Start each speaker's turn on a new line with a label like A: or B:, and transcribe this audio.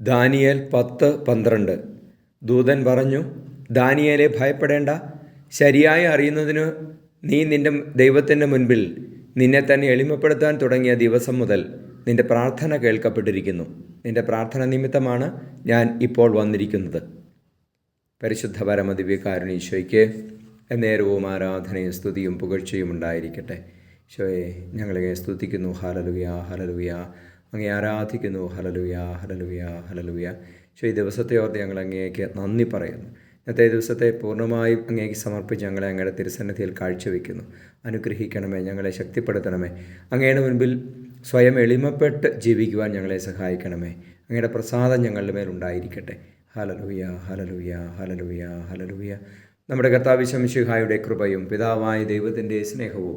A: Daniel പത്ത് പന്ത്രണ്ട്. ദൂതൻ പറഞ്ഞു ദാനിയേലെ ഭയപ്പെടേണ്ട. ശരിയായി അറിയുന്നതിന് നീ നിന്റെ ദൈവത്തിന്റെ മുൻപിൽ നിന്നെ തന്നെ എളിമപ്പെടുത്താൻ തുടങ്ങിയ ദിവസം മുതൽ നിന്റെ പ്രാർത്ഥന കേൾക്കപ്പെട്ടിരിക്കുന്നു. നിന്റെ പ്രാർത്ഥന നിമിത്തമാണ് ഞാൻ ഇപ്പോൾ വന്നിരിക്കുന്നത്. പരിശുദ്ധ പരമദിവ്യകാരുണ ഈശോയ്ക്ക് നേരവും ആരാധനയും സ്തുതിയും പുകഴ്ചയും ഉണ്ടായിരിക്കട്ടെ. ഈശോയെ ഞങ്ങളെ സ്തുതിക്കുന്നു. ഹലലുയ ഹലലുയ അങ്ങേ ആരാധിക്കുന്നു. ഹലലുയ ഹലലുയ ഹലലുയ പക്ഷേ ഈ ദിവസത്തെ ഓർത്ത് ഞങ്ങൾ അങ്ങേക്ക് നന്ദി പറയുന്നു. ഇന്നത്തെ ദിവസത്തെ പൂർണമായും അങ്ങേക്ക് സമർപ്പിച്ച് ഞങ്ങളെ അങ്ങയുടെ തിരുസന്നിധിയിൽ കാഴ്ചവെക്കുന്നു. അനുഗ്രഹിക്കണമേ ഞങ്ങളെ ശക്തിപ്പെടുത്തണമേ. അങ്ങയുടെ മുൻപിൽ സ്വയം എളിമപ്പെട്ട് ജീവിക്കുവാൻ ഞങ്ങളെ സഹായിക്കണമേ. അങ്ങയുടെ പ്രസാദം ഞങ്ങളുടെ മേലുണ്ടായിരിക്കട്ടെ ഹലലുയ ഹലലുയ ഹലലുയ ഹലലുയ നമ്മുടെ കർത്താവിശംശുഹായുടെ കൃപയും പിതാവായ ദൈവത്തിന്റെ സ്നേഹവും